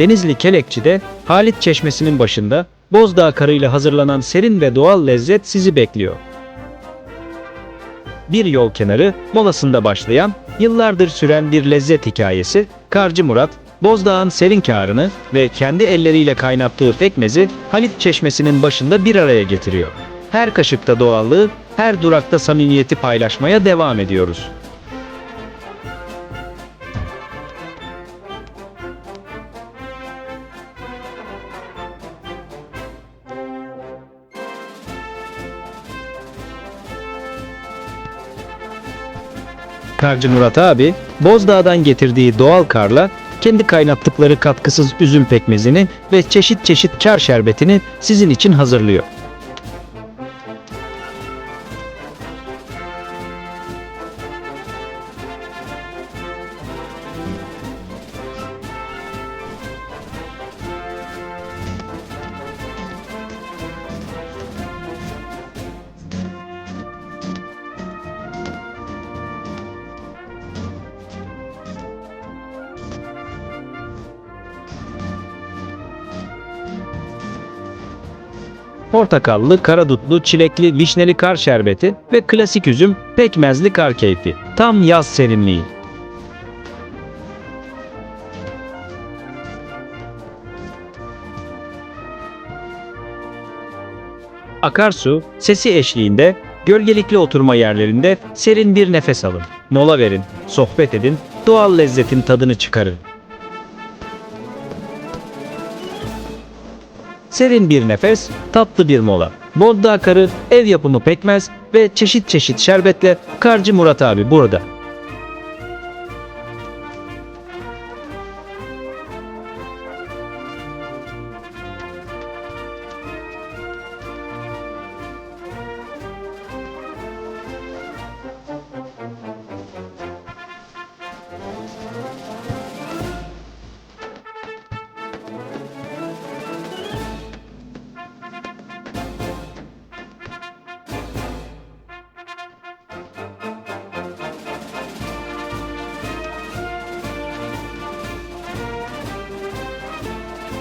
Denizli Kelekçi'de Halit Çeşmesi'nin başında Bozdağ karıyla hazırlanan serin ve doğal lezzet sizi bekliyor. Bir yol kenarı molasında başlayan, yıllardır süren bir lezzet hikayesi, Karcı Murat, Bozdağ'ın serin kârını ve kendi elleriyle kaynattığı pekmezi Halit Çeşmesi'nin başında bir araya getiriyor. Her kaşıkta doğallığı, her durakta samimiyeti paylaşmaya devam ediyoruz. Karcı Murat abi, Bozdağ'dan getirdiği doğal karla kendi kaynattıkları katkısız üzüm pekmezini ve çeşit çeşit kar şerbetini sizin için hazırlıyor. Portakallı, karadutlu, çilekli, vişneli kar şerbeti ve klasik üzüm pekmezli kar keyfi. Tam yaz serinliği. Akarsu, sesi eşliğinde, gölgelikli oturma yerlerinde serin bir nefes alın. Mola verin, sohbet edin, doğal lezzetin tadını çıkarın. Serin bir nefes, tatlı bir mola. Bodda karı, ev yapımı pekmez ve çeşit çeşit şerbetle Karcı Murat abi burada.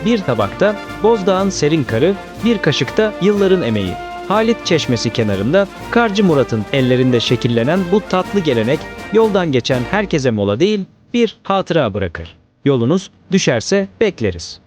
Bir tabakta Bozdağ'ın serin karı, bir kaşıkta yılların emeği. Halit Çeşmesi kenarında Karcı Murat'ın ellerinde şekillenen bu tatlı gelenek yoldan geçen herkese mola değil bir hatıra bırakır. Yolunuz düşerse bekleriz.